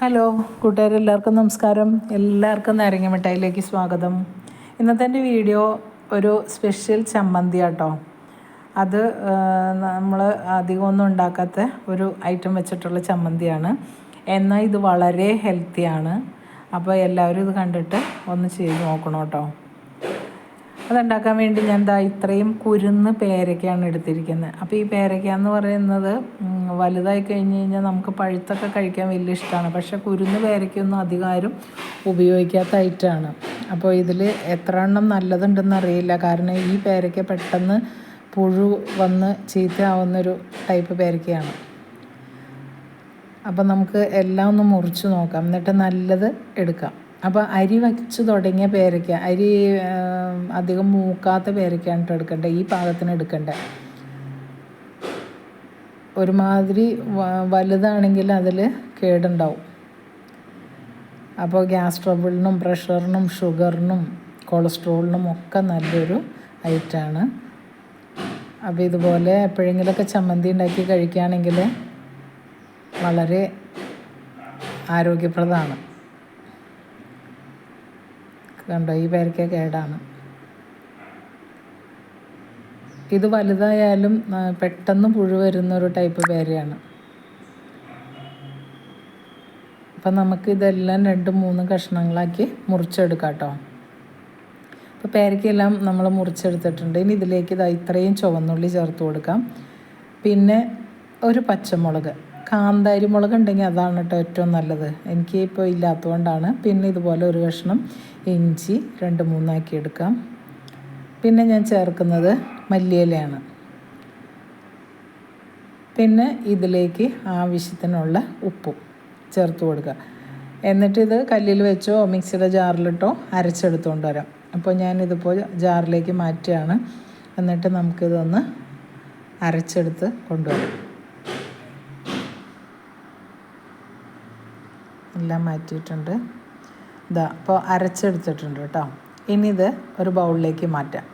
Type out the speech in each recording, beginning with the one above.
Hello കൂട്ടുകാരെല്ലാവർക്കും നമസ്കാരം. എല്ലാവർക്കും നാരങ്ങ മിഠായിലേക്ക് സ്വാഗതം. ഇന്നത്തെ എന്റെ വീഡിയോ ഒരു സ്പെഷ്യൽ ചമ്മന്തി ആട്ടോ അത് നമ്മൾ അധികമൊന്നും ഉണ്ടാക്കാത്ത ഒരു ഐറ്റം വെച്ചിട്ടുള്ള ചമ്മന്തിയാണ്. എന്നാൽ ഇത് വളരെ ഹെൽത്തിയാണ് അപ്പോൾ എല്ലാവരും ഇത് കണ്ടിട്ട് ഒന്ന് ചെയ്ത് നോക്കണം കേട്ടോ അതുണ്ടാക്കാൻ വേണ്ടി ഞാൻ എന്താ ഇത്രയും കുരുന്ന് പേരയ്ക്കാണ് എടുത്തിരിക്കുന്നത്. അപ്പോൾ ഈ പേരയ്ക്ക എന്ന് പറയുന്നത് വലുതായി കഴിഞ്ഞ് കഴിഞ്ഞാൽ നമുക്ക് പഴുത്തൊക്കെ കഴിക്കാൻ വലിയ ഇഷ്ടമാണ്. പക്ഷേ കുരുന്ന് പേരയ്ക്കൊന്നും അധികാരം ഉപയോഗിക്കാത്ത ഐറ്റമാണ് അപ്പോൾ ഇതിൽ എത്ര എണ്ണം നല്ലതുണ്ടെന്ന് അറിയില്ല കാരണം ഈ പേരയ്ക്ക പെട്ടെന്ന് പുഴു വന്ന് ചീത്തയാവുന്നൊരു ടൈപ്പ് പേരയ്ക്കയാണ് അപ്പം നമുക്ക് എല്ലാം ഒന്ന് മുറിച്ച് നോക്കാം. എന്നിട്ട് നല്ലത് എടുക്കാം. അപ്പോൾ അരി വച്ച് തുടങ്ങിയ പേരയ്ക്ക അരി അധികം മൂക്കാത്ത പേരയ്ക്കാണ് എടുക്കേണ്ടത് ഈ പാകത്തിന് എടുക്കേണ്ടത് ഒരുമാതിരി വലുതാണെങ്കിൽ അതിൽ കേടുണ്ടാവും. അപ്പോൾ ഗ്യാസ് ട്രബിളിനും പ്രഷറിനും ഷുഗറിനും കൊളസ്ട്രോളിനും ഒക്കെ നല്ലൊരു ഐറ്റാണ്. അപ്പോൾ ഇതുപോലെ എപ്പോഴെങ്കിലുമൊക്കെ ചമ്മന്തി ഉണ്ടാക്കി കഴിക്കുകയാണെങ്കിൽ വളരെ ആരോഗ്യപ്രദമാണ്. കണ്ടോ ഈ പേരയ്ക്ക കേടാണ്. ഇത് വലുതായാലും പെട്ടെന്ന് പുഴു വരുന്ന ഒരു ടൈപ്പ് പേരയാണ്. അപ്പം നമുക്ക് ഇതെല്ലാം രണ്ട് മൂന്ന് കഷ്ണങ്ങളാക്കി മുറിച്ചെടുക്കാം കേട്ടോ. അപ്പോൾ പേരയ്ക്കെല്ലാം നമ്മൾ മുറിച്ചെടുത്തിട്ടുണ്ട്. ഇനി ഇതിലേക്ക് ഇതാ ഇത്രയും ചുവന്നുള്ളി ചേർത്ത് കൊടുക്കാം. പിന്നെ ഒരു പച്ചമുളക്. കാന്താരി മുളക് ഉണ്ടെങ്കിൽ അതാണ് കേട്ടോ ഏറ്റവും നല്ലത്. എനിക്ക് ഇപ്പോൾ ഇല്ലാത്തതുകൊണ്ടാണ് പിന്നെ ഇതുപോലെ ഒരു കഷ്ണം ഇഞ്ചി രണ്ട് മൂന്നാക്കി എടുക്കാം. പിന്നെ ഞാൻ ചേർക്കുന്നത് മല്ലിയിലയാണ്. പിന്നെ ഇതിലേക്ക് ആവശ്യത്തിനുള്ള ഉപ്പും ചേർത്ത് കൊടുക്കുക. എന്നിട്ട് ഇത് കല്ലിൽ വെച്ചോ മിക്സിയുടെ ജാറിലിട്ടോ അരച്ചെടുത്തുകൊണ്ട് വരാം. അപ്പോൾ ഞാനിതിപ്പോൾ ജാറിലേക്ക് മാറ്റുകയാണ്. എന്നിട്ട് നമുക്കിതൊന്ന് അരച്ചെടുത്ത് കൊണ്ടുവരാം. എല്ലാം മാറ്റിയിട്ടുണ്ട്. ഇതാ അപ്പോൾ അരച്ചെടുത്തിട്ടുണ്ട് കേട്ടോ. ഇനി ഇത് ഒരു ബൗളിലേക്ക് മാറ്റാം.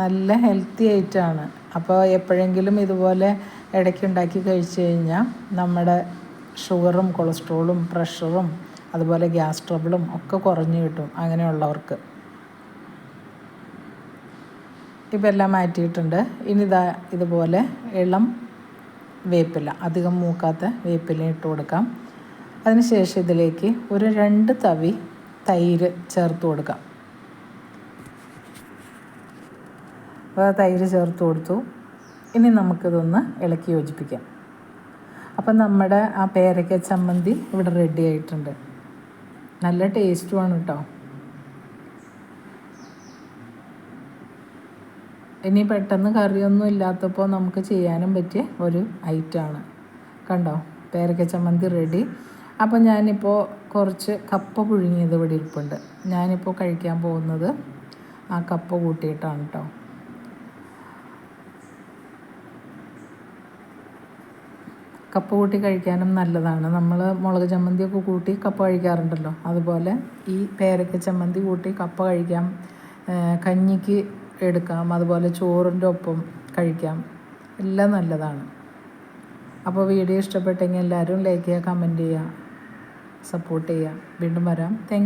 നല്ല ഹെൽത്തി ആയിട്ടാണ്. അപ്പോൾ എപ്പോഴെങ്കിലും ഇതുപോലെ ഇടയ്ക്ക് ഉണ്ടാക്കി കഴിച്ചു കഴിഞ്ഞാൽ നമ്മുടെ ഷുഗറും കൊളസ്ട്രോളും പ്രഷറും അതുപോലെ ഗ്യാസ് ട്രബിളും ഒക്കെ കുറഞ്ഞു കിട്ടും അങ്ങനെയുള്ളവർക്ക്. ഇപ്പം എല്ലാം മാറ്റിയിട്ടുണ്ട്. ഇനി ഇതാ ഇതുപോലെ ഇളം വേപ്പില അധികം മൂക്കാത്ത വേപ്പില ഇട്ട് കൊടുക്കാം. അതിനുശേഷം ഇതിലേക്ക് ഒരു രണ്ട് തവി തൈര് ചേർത്ത് കൊടുക്കാം. അപ്പോൾ തൈര് ചേർത്ത് കൊടുത്തു. ഇനി നമുക്കിതൊന്ന് ഇളക്കി യോജിപ്പിക്കാം. അപ്പം നമ്മുടെ ആ പേരയ്ക്ക ചമ്മന്തി ഇവിടെ റെഡി ആയിട്ടുണ്ട്. നല്ല ടേസ്റ്റുമാണ് കേട്ടോ ഇനി പെട്ടെന്ന് കറിയൊന്നും ഇല്ലാത്തപ്പോൾ നമുക്ക് ചെയ്യാനും പറ്റിയ ഒരു ഐറ്റമാണ് കണ്ടോ? പേരക്ക ചമ്മന്തി റെഡി അപ്പോൾ ഞാനിപ്പോൾ കുറച്ച് കപ്പ പുഴുങ്ങിയത് ഇവിടെ ഇരിപ്പുണ്ട്. ഞാനിപ്പോൾ കഴിക്കാൻ പോകുന്നത് ആ കപ്പ കൂട്ടിയിട്ടാണ് കേട്ടോ കപ്പ കൂട്ടി കഴിക്കാനും നല്ലതാണ്. നമ്മൾ മുളക് ചമ്മന്തിയൊക്കെ കൂട്ടി കപ്പ കഴിക്കാറുണ്ടല്ലോ. അതുപോലെ ഈ പേരക്ക ചമ്മന്തി കൂട്ടി കപ്പ കഴിക്കാം. കഞ്ഞിക്ക് എടുക്കാം അതുപോലെ ചോറിന്റെ ഒപ്പം കഴിക്കാം. എല്ലാം നല്ലതാണ്. അപ്പോൾ വീഡിയോ ഇഷ്ടപ്പെട്ടെങ്കിൽ എല്ലാവരും ലൈക്ക് ചെയ്യുക കമന്റ് ചെയ്യുക സപ്പോർട്ട് ചെയ്യുക. വീണ്ടും വരാം. താങ്ക്